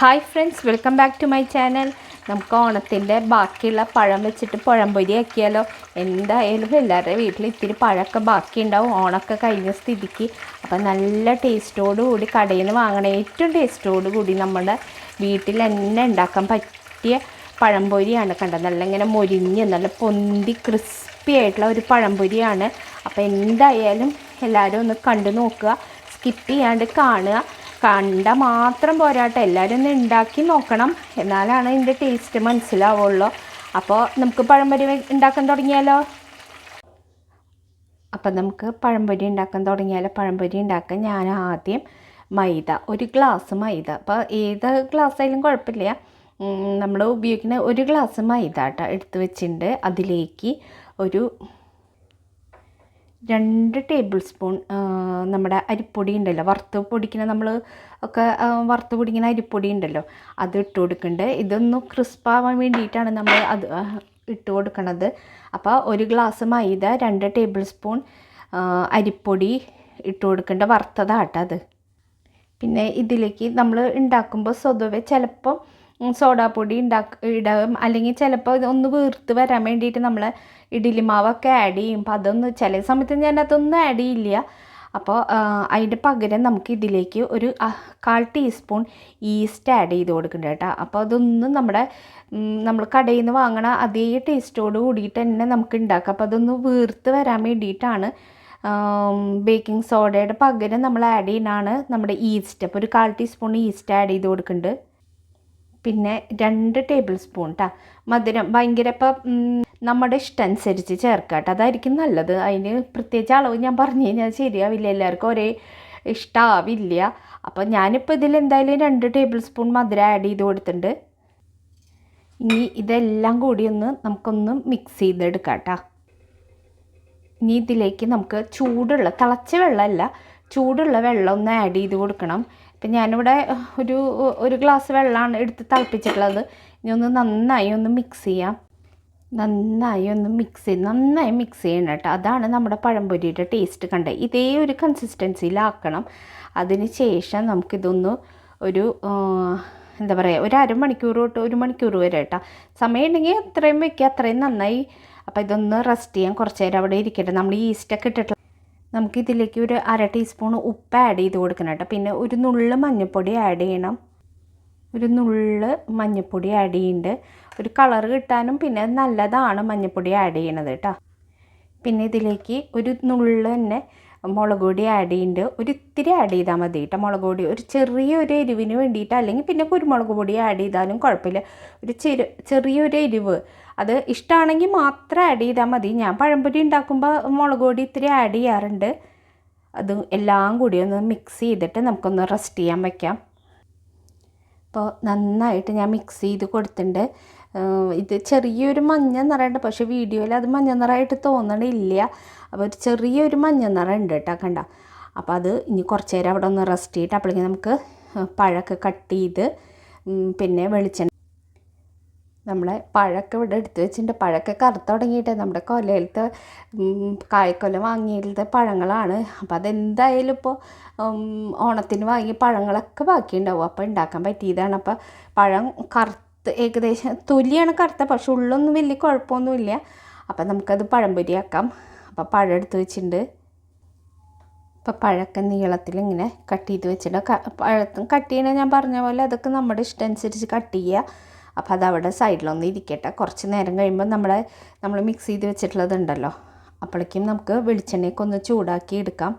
Hi friends welcome back to my channel നമുക്ക് ഓണത്തിന്റെ ബാക്കിയുള്ള പഴം വെച്ചിട്ട് പഴംപൊരി ആക്കിയാലോ. എന്തായാലും എല്ലാവരുടെ വീട്ടിൽ ഇത്തിരി പഴമൊക്കെ ബാക്കിയുണ്ടാവും. ഓണമൊക്കെ കഴിഞ്ഞ സ്ഥിതിക്ക്. അപ്പം നല്ല ടേസ്റ്റോടു കൂടി കടയിൽ നിന്ന് വാങ്ങണ ഏറ്റവും ടേസ്റ്റോട് കൂടി നമ്മുടെ വീട്ടിൽ തന്നെ ഉണ്ടാക്കാൻ പറ്റിയ പഴംപൊരിയാണ് കണ്ടത്. നല്ല ഇങ്ങനെ മൊരിഞ്ഞ് നല്ല പൊന്തി ക്രിസ്പി ആയിട്ടുള്ള ഒരു പഴംപൊരിയാണ്. അപ്പോൾ എന്തായാലും എല്ലാവരും ഒന്ന് കണ്ടു നോക്കുക. സ്കിപ്പ് ചെയ്യാണ്ട് കാണുക. കണ്ട മാത്രം പോരാട്ടെ എല്ലാവരും ഒന്ന് ഉണ്ടാക്കി നോക്കണം. എന്നാലാണ് ഇതിന്റെ ടേസ്റ്റ് മനസ്സിലാവുള്ളൂ. അപ്പോൾ നമുക്ക് പഴംപൊരി ഉണ്ടാക്കാൻ തുടങ്ങിയാലോ? അപ്പം നമുക്ക് പഴംപൊരി ഉണ്ടാക്കാൻ തുടങ്ങിയാലോ? പഴംപൊരി ഉണ്ടാക്കാൻ ഞാൻ ആദ്യം മൈദ ഒരു ഗ്ലാസ് മൈദ. അപ്പോൾ ഏത് ഗ്ലാസ് ആയാലും കുഴപ്പമില്ല. നമ്മൾ ഉപയോഗിക്കുന്ന ഒരു ഗ്ലാസ് മൈദ കേട്ടോ എടുത്ത് വെച്ചിട്ടുണ്ട്. അതിലേക്ക് ഒരു രണ്ട് ടേബിൾ സ്പൂൺ നമ്മുടെ അരിപ്പൊടി ഉണ്ടല്ലോ. വറുത്ത് പൊടിക്കുന്ന നമ്മൾ ഒക്കെ വറുത്ത് പൊടിക്കുന്ന അരിപ്പൊടി ഉണ്ടല്ലോ. അത് ഇട്ട് കൊടുക്കുന്നുണ്ട് ഇതൊന്ന് ക്രിസ്പാവാൻ വേണ്ടിയിട്ടാണ് നമ്മൾ അത് ഇട്ട് കൊടുക്കണത്. അപ്പോൾ ഒരു ഗ്ലാസ് മൈദ രണ്ട് ടേബിൾ സ്പൂൺ അരിപ്പൊടി ഇട്ട് കൊടുക്കേണ്ട. വറുത്തതാട്ടത് പിന്നെ ഇതിലേക്ക് നമ്മൾ ഉണ്ടാക്കുമ്പോൾ സ്വതവേ ചിലപ്പം സോഡാപ്പൊടി ഉണ്ടാക്ക ഇടാം. അല്ലെങ്കിൽ ചിലപ്പോൾ ഒന്ന് വീർത്ത് വരാൻ വേണ്ടിയിട്ട് നമ്മൾ ഇഡ്ഡലി മാവൊക്കെ ആഡ് ചെയ്യും. അപ്പോൾ അതൊന്ന് ചില സമയത്ത് ഞാൻ അതൊന്നും ആഡ് ചെയ്യില്ല. അപ്പോൾ അതിന്റെ പകരം നമുക്ക് ഇതിലേക്ക് ഒരു കാൽ ടീസ്പൂൺ ഈസ്റ്റ് ആഡ് ചെയ്ത് കൊടുക്കുന്നുണ്ട് കേട്ടോ. അപ്പോൾ അതൊന്നും നമ്മുടെ നമ്മൾ കടയിൽ നിന്ന് വാങ്ങണ അതേ ടേസ്റ്റോട് കൂടിയിട്ട് തന്നെ നമുക്ക് ഉണ്ടാക്കാം അപ്പോൾ അതൊന്ന് വീർത്ത് വരാൻ വേണ്ടിയിട്ടാണ് ബേക്കിംഗ് സോഡയുടെ പകരം നമ്മൾ ആഡ് ചെയ്യുന്നതാണ് നമ്മുടെ ഈസ്റ്റ് അപ്പോൾ ഒരു കാൽ ടീസ്പൂൺ ഈസ്റ്റ് ആഡ് ചെയ്ത് കൊടുക്കുന്നുണ്ട് പിന്നെ രണ്ട് ടേബിൾ സ്പൂൺ കേട്ടോ മധുരം ഭയങ്കര ഇപ്പം നമ്മുടെ ഇഷ്ടം അനുസരിച്ച് ചേർക്കുക കേട്ടോ അതായിരിക്കും നല്ലത്. അതിന് പ്രത്യേകിച്ച് അളവ് ഞാൻ പറഞ്ഞു കഴിഞ്ഞാൽ ശരിയാവില്ല. എല്ലാവർക്കും ഒരേ ഇഷ്ടമാവില്ല അപ്പോൾ ഞാനിപ്പോൾ ഇതിൽ എന്തായാലും രണ്ട് ടേബിൾ സ്പൂൺ മധുരം ആഡ് ചെയ്ത് കൊടുത്തിട്ടുണ്ട്. ഇനി ഇതെല്ലാം കൂടി ഒന്ന് നമുക്കൊന്ന് മിക്സ് ചെയ്തെടുക്കാം കേട്ടോ ഇനി ഇതിലേക്ക് നമുക്ക് ചൂടുള്ള തിളച്ച വെള്ളമല്ല ചൂടുള്ള വെള്ളം ഒന്ന് ആഡ് ചെയ്ത് കൊടുക്കണം. ഇപ്പം ഞാനിവിടെ ഒരു ഒരു ഗ്ലാസ് വെള്ളമാണ് എടുത്ത് തിളപ്പിച്ചിട്ടുള്ളത്. ഇനി ഒന്ന് നന്നായി ഒന്ന് മിക്സ് ചെയ്യാം. നന്നായി ഒന്ന് മിക്സ് ചെയ്ത് നന്നായി മിക്സ് ചെയ്യണം കേട്ടോ. അതാണ് നമ്മുടെ പഴംപൊരിയുടെ ടേസ്റ്റ് കണ്ടത് ഇതേ ഒരു കൺസിസ്റ്റൻസിയിലാക്കണം അതിന് ശേഷം നമുക്കിതൊന്ന് ഒരു എന്താ പറയുക ഒരു അരമണിക്കൂർ തൊട്ട് ഒരു മണിക്കൂർ വരെ കേട്ടോ. സമയം ഉണ്ടെങ്കിൽ അത്രയും വെക്കുക അത്രയും നന്നായി. അപ്പോൾ ഇതൊന്ന് റെസ്റ്റ് ചെയ്യാം. കുറച്ച് നേരം അവിടെ ഇരിക്കട്ടെ. നമ്മൾ ഈസ്റ്റൊക്കെ ഇട്ടിട്ട് നമുക്ക് ഇതിലേക്ക് ഒരു അര ടീസ്പൂൺ ഉപ്പ് ആഡ് ചെയ്ത് കൊടുക്കണം കേട്ടോ. പിന്നെ ഒരു നുള്ള് മഞ്ഞൾപ്പൊടി ആഡ് ചെയ്യണം. ഒരു നുള്ള് മഞ്ഞൾപ്പൊടി ആഡ് ചെയ്യുന്നുണ്ട് ഒരു കളർ കിട്ടാനും പിന്നെ നല്ലതാണ് മഞ്ഞൾപ്പൊടി ആഡ് ചെയ്യണത് കേട്ടോ. പിന്നെ ഇതിലേക്ക് ഒരു നുള്ള് തന്നെ മുളക് പൊടി ആഡ് ചെയ്യുന്നുണ്ട് ഒരു ഇത്തിരി ആഡ് ചെയ്താൽ മതി കേട്ടോ മുളക് പൊടി. ഒരു ചെറിയൊരു എരിവിന് വേണ്ടിയിട്ട് അല്ലെങ്കിൽ പിന്നെ കുരുമുളക് പൊടി ആഡ് ചെയ്താലും കുഴപ്പമില്ല. ഒരു ചെറു ചെറിയൊരു എരിവ് അത് ഇഷ്ടമാണെങ്കിൽ മാത്രം ആഡ് ചെയ്താൽ മതി. ഞാൻ പഴംപൊരി ഉണ്ടാക്കുമ്പോൾ മുളക് പൊടി ഇത്തിരി ആഡ് ചെയ്യാറുണ്ട്. അത് എല്ലാം കൂടി ഒന്ന് മിക്സ് ചെയ്തിട്ട് നമുക്കൊന്ന് റെസ്റ്റ് ചെയ്യാൻ വയ്ക്കാം അപ്പോൾ നന്നായിട്ട് ഞാൻ മിക്സ് ചെയ്ത് കൊടുത്തിട്ടുണ്ട്. ഇത് ചെറിയൊരു മഞ്ഞ നിറയുണ്ട് പക്ഷേ വീഡിയോയിൽ അത് മഞ്ഞ നിറമായിട്ട് തോന്നണില്ല. അപ്പോൾ ഒരു ചെറിയൊരു മഞ്ഞ നിറം ഉണ്ട് കേട്ടോ കണ്ട? അപ്പോൾ അത് ഇനി കുറച്ച് നേരം അവിടെ ഒന്ന് റെസ്റ്റ് ചെയ്തിട്ട് അപ്പോഴേക്കും നമുക്ക് പഴമൊക്കെ കട്ട് ചെയ്ത് പിന്നെ വെളിച്ചെണ്ണ നമ്മളെ പഴമൊക്കെ ഇവിടെ എടുത്ത് വെച്ചിട്ടുണ്ട്. പഴമൊക്കെ കറുത്ത് തുടങ്ങിയിട്ട് നമ്മുടെ കൊലയിലത്തെ കായ്ക്കൊല വാങ്ങിയിലത്തെ പഴങ്ങളാണ്. അപ്പോൾ അതെന്തായാലും ഇപ്പോൾ ഓണത്തിന് വാങ്ങിയ പഴങ്ങളൊക്കെ ബാക്കിയുണ്ടാവും. അപ്പോൾ ഉണ്ടാക്കാൻ പറ്റിയതാണ്. അപ്പോൾ പഴം കറുത്ത് ഏകദേശം തൊലിയാണ് കറുത്ത പക്ഷെ ഉള്ളൊന്നും വലിയ കുഴപ്പമൊന്നുമില്ല. അപ്പം നമുക്കത് പഴംപൊരിയാക്കാം. അപ്പോൾ പഴം എടുത്ത് വെച്ചിട്ടുണ്ട്. ഇപ്പോൾ പഴക്കം നീളത്തിൽ ഇങ്ങനെ കട്ട് ചെയ്ത് വെച്ചിട്ട് പഴത്തും കട്ട് ചെയ്യണ ഞാൻ പറഞ്ഞ പോലെ അതൊക്കെ നമ്മുടെ ഇഷ്ടം അനുസരിച്ച് കട്ട് ചെയ്യുക. അപ്പോൾ അത് അവിടെ സൈഡിലൊന്ന് ഇരിക്കട്ടെ. കുറച്ച് നേരം കഴിയുമ്പോൾ നമ്മൾ നമ്മൾ മിക്സ് ചെയ്ത് വെച്ചിട്ടുള്ളതുണ്ടല്ലോ. അപ്പോഴേക്കും നമുക്ക് വെളിച്ചെണ്ണയൊക്കെ ഒന്ന് ചൂടാക്കി എടുക്കാം.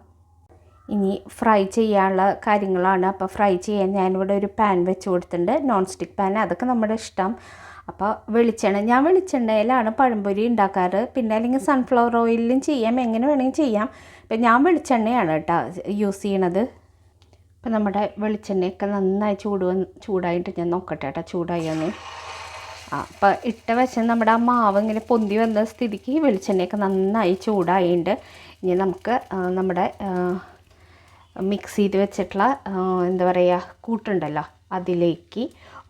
ഇനി ഫ്രൈ ചെയ്യാനുള്ള കാര്യങ്ങളാണ്. അപ്പോൾ ഫ്രൈ ചെയ്യാൻ ഞാനിവിടെ ഒരു പാൻ വെച്ച് കൊടുത്തിട്ടുണ്ട്. നോൺ സ്റ്റിക്ക് പാൻ അതൊക്കെ നമ്മുടെ ഇഷ്ടം. അപ്പോൾ വെളിച്ചെണ്ണ ഞാൻ വെളിച്ചെണ്ണയിലാണ് പഴംപൊരി ഉണ്ടാക്കാറ്. പിന്നെ അല്ലെങ്കിൽ സൺഫ്ലവർ ഓയിലും ചെയ്യാം. എങ്ങനെ വേണമെങ്കിൽ ചെയ്യാം. ഇപ്പം ഞാൻ വെളിച്ചെണ്ണയാണ് കേട്ടോ യൂസ് ചെയ്യണത്. അപ്പം നമ്മുടെ വെളിച്ചെണ്ണയൊക്കെ നന്നായി ചൂട് ചൂടായിട്ട് ഞാൻ നോക്കട്ടെ കേട്ടോ ചൂടായി ഒന്ന് ആ അപ്പം ഇട്ട വശം നമ്മുടെ ആ മാവ് ഇങ്ങനെ പൊന്തി വന്ന സ്ഥിതിക്ക് വെളിച്ചെണ്ണയൊക്കെ നന്നായി ചൂടായിട്ടുണ്ട്. ഇനി നമുക്ക് നമ്മുടെ മിക്സ് ചെയ്ത് വെച്ചിട്ടുള്ള എന്താ പറയുക കൂട്ടുണ്ടല്ലോ അതിലേക്ക്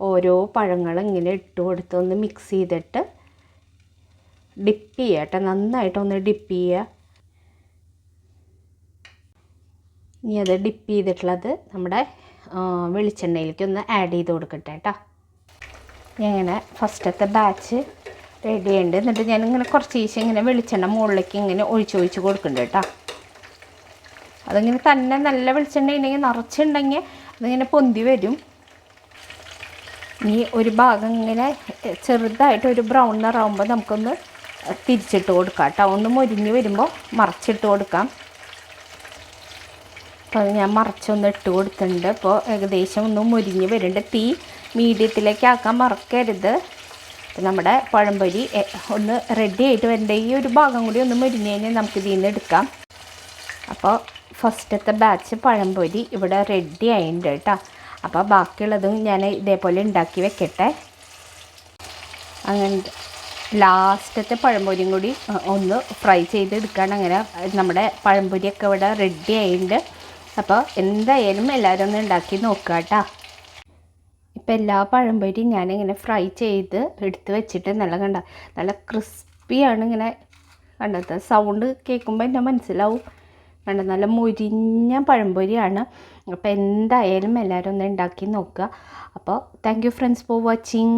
ഓരോ പഴങ്ങൾ ഇങ്ങനെ ഇട്ട് കൊടുത്ത് ഒന്ന് മിക്സ് ചെയ്തിട്ട് ഡിപ്പ് ചെയ്യുക കേട്ടോ നന്നായിട്ടൊന്ന് ഡിപ്പ് ചെയ്യുക. ഇനി അത് ഡിപ്പ് ചെയ്തിട്ടുള്ളത് നമ്മുടെ വെളിച്ചെണ്ണയിലേക്ക് ഒന്ന് ആഡ് ചെയ്ത് കൊടുക്കട്ടെ കേട്ടോ ഇങ്ങനെ ഫസ്റ്റത്തെ ബാച്ച് റെഡി ചെയ്യുന്നുണ്ട് എന്നിട്ട് ഞാനിങ്ങനെ കുറച്ച് ദിവസം ഇങ്ങനെ വെളിച്ചെണ്ണ മുകളിലേക്ക് ഇങ്ങനെ ഒഴിച്ച് ഒഴിച്ച് കൊടുക്കുന്നുണ്ട് കേട്ടോ അതിങ്ങനെ തന്നെ നല്ല വെളിച്ചെണ്ണ ഉണ്ടെങ്കിൽ നിറച്ചുണ്ടെങ്കിൽ അതിങ്ങനെ പൊന്തി വരും. ഇനി ഒരു ഭാഗം ഇങ്ങനെ ചെറുതായിട്ട് ഒരു ബ്രൗൺ നിറാകുമ്പോൾ നമുക്കൊന്ന് തിരിച്ചിട്ട് കൊടുക്കാം കേട്ടോ ഒന്ന് മുരിഞ്ഞ് വരുമ്പോൾ മറച്ചിട്ട് കൊടുക്കാം. അപ്പോൾ അത് ഞാൻ മറച്ചൊന്ന് ഇട്ട് കൊടുത്തിട്ടുണ്ട്. അപ്പോൾ ഏകദേശം ഒന്ന് മുരിഞ്ഞ് വരുന്നുണ്ട്. തീ മീഡിയത്തിലേക്ക് ആക്കാൻ മറക്കരുത് നമ്മുടെ പഴംപൊരി ഒന്ന് റെഡി ആയിട്ട് വരേണ്ട. ഈ ഒരു ഭാഗം കൂടി ഒന്ന് മുരിഞ്ഞ് കഴിഞ്ഞാൽ നമുക്ക് ഇതിൽ നിന്ന് എടുക്കാം. അപ്പോൾ ഫസ്റ്റത്തെ ബാച്ച് പഴംപൊരി ഇവിടെ റെഡി ആയിട്ടുണ്ട് കേട്ടോ. അപ്പോൾ ബാക്കിയുള്ളതും ഞാൻ ഇതേപോലെ ഉണ്ടാക്കി വെക്കട്ടെ. അങ്ങനെ ലാസ്റ്റത്തെ പഴംപൊരിയും കൂടി ഒന്ന് ഫ്രൈ ചെയ്തെടുക്കാൻ അങ്ങനെ നമ്മുടെ പഴംപൊരിയൊക്കെ ഇവിടെ റെഡി ആയിട്ടുണ്ട്. അപ്പോൾ എന്തായാലും എല്ലാവരും ഒന്ന് ഉണ്ടാക്കി നോക്കുക കേട്ടോ. ഇപ്പം എല്ലാ പഴംപൊരിയും ഞാനിങ്ങനെ ഫ്രൈ ചെയ്ത് എടുത്ത് വെച്ചിട്ട് നല്ല കണ്ട നല്ല ക്രിസ്പിയാണ് ഇങ്ങനെ കണ്ടത് സൗണ്ട് കേൾക്കുമ്പോൾ എന്നെ മനസ്സിലാവും. കണ്ട നല്ല മുരിഞ്ഞ പഴംപൊരിയാണ്. അപ്പോൾ എന്തായാലും എല്ലാവരും ഒന്ന് ഉണ്ടാക്കി നോക്കുക. അപ്പോൾ thank you friends for watching